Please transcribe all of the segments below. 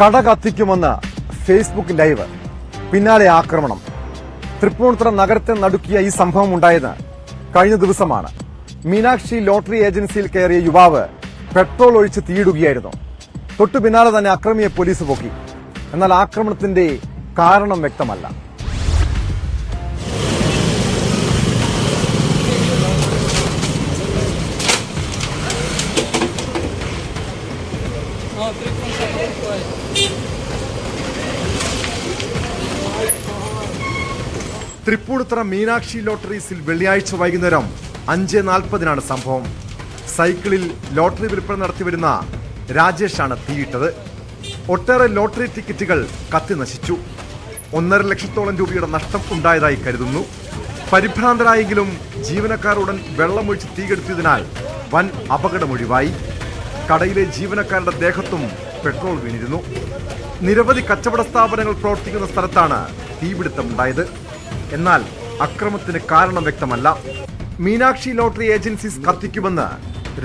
കട കത്തിക്കുമെന്ന് Facebook live പിന്നാലെ ആക്രമണം. തൃപ്പൂണിത്തുറ നഗരത്തെ നടുക്കിയ ഈ സംഭവം ഉണ്ടായത് കഴിഞ്ഞ ദിവസമാണ്. മീനാക്ഷി ലോട്ടറി ഏജൻസിയിൽ കയറിയ യുവാവ് പെട്രോൾ ഒഴിച്ച് തീയിടുകയായിരുന്നു. തൊട്ടു പിന്നാലെ തന്നെ അക്രമിയെ പോലീസ് പൊക്കി. എന്നാൽ ആക്രമണത്തിന്റെ കാരണം വ്യക്തമല്ല. തൃപ്പൂണിത്തുറ മീനാക്ഷി ലോട്ടറീസിൽ വെള്ളിയാഴ്ച വൈകുന്നേരം അഞ്ച് നാൽപ്പതിനാണ് സംഭവം. സൈക്കിളിൽ ലോട്ടറി വിൽപ്പന നടത്തിവരുന്ന രാജേഷാണ് തീയിട്ടത്. ഒട്ടേറെ ലോട്ടറി ടിക്കറ്റുകൾ കത്തി നശിച്ചു. ഒന്നര ലക്ഷത്തോളം രൂപയുടെ നഷ്ടം ഉണ്ടായതായി കരുതുന്നു. പരിഭ്രാന്തരായെങ്കിലും ജീവനക്കാരുടൻ വെള്ളമൊഴിച്ച് തീകെടുത്തിയതിനാൽ വൻ അപകടമൊഴിവായി കടയിലെ ജീവനക്കാരുടെ ദേഹത്തും പെട്രോൾ വീണിരുന്നു. നിരവധി കച്ചവട സ്ഥാപനങ്ങൾ പ്രവർത്തിക്കുന്ന സ്ഥലത്താണ് തീപിടുത്തമുണ്ടായത്. എന്നാൽ അക്രമത്തിന് കാരണം വ്യക്തമല്ല. മീനാക്ഷി ലോട്ടറി ഏജൻസീസ് കത്തിക്കുമെന്ന്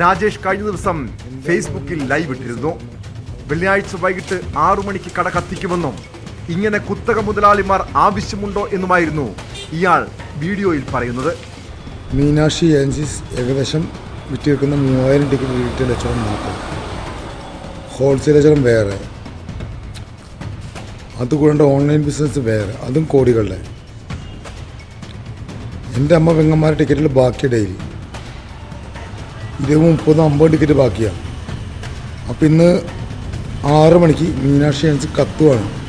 രാജേഷ് കഴിഞ്ഞ ദിവസം ഫേസ്ബുക്കിൽ ലൈവ് ഇട്ടിരുന്നു. വെള്ളിയാഴ്ച വൈകിട്ട് ആറു മണിക്ക് കട കത്തിക്കുമെന്നും ഇങ്ങനെ കുത്തക മുതലാളിമാർ ആവശ്യമുണ്ടോ എന്നുമായിരുന്നു ഇയാൾ വീഡിയോയിൽ പറയുന്നത്. മീനാക്ഷി ഏജൻസീസ് ഏകദേശം വിറ്റിരിക്കുന്ന മൂവായിരം ടിക്കറ്റ് റീറ്റെയിൽ കച്ചവടം മാത്രം. ഹോൾസെയിൽ കച്ചവടം വേറെ. അതുകൂടാണ്ട് ഓൺലൈൻ ബിസിനസ് വേറെ. അതും കോടികളുടെ. എന്റെ അമ്മ പെങ്ങന്മാരുടെ ടിക്കറ്റിൽ ബാക്കി ഡെയിലി ഇരുപത് മുപ്പത് അമ്പത് ടിക്കറ്റ് ബാക്കിയാണ് അപ്പം ഇന്ന് ആറ് മണിക്ക് മീനാക്ഷി ഏജൻസി കത്തുവാണ്.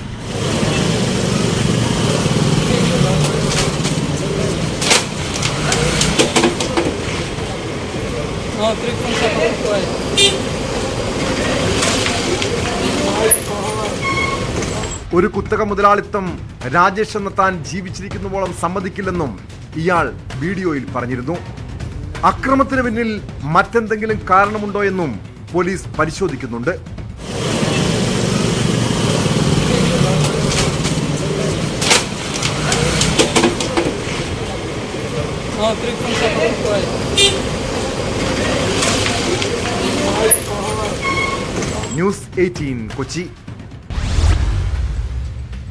No, 3.75. ഒരു കുത്തക മുതലാളിത്തം രാജേഷ് എന്ന താൻ ജീവിച്ചിരിക്കുന്നുവോളം സമ്മതിക്കില്ലെന്നും ഇയാൾ വീഡിയോയിൽ പറഞ്ഞിരുന്നു. അക്രമത്തിന് പിന്നിൽ മറ്റെന്തെങ്കിലും കാരണമുണ്ടോ എന്നും പോലീസ് പരിശോധിക്കുന്നുണ്ട്. No, ニュース18こち。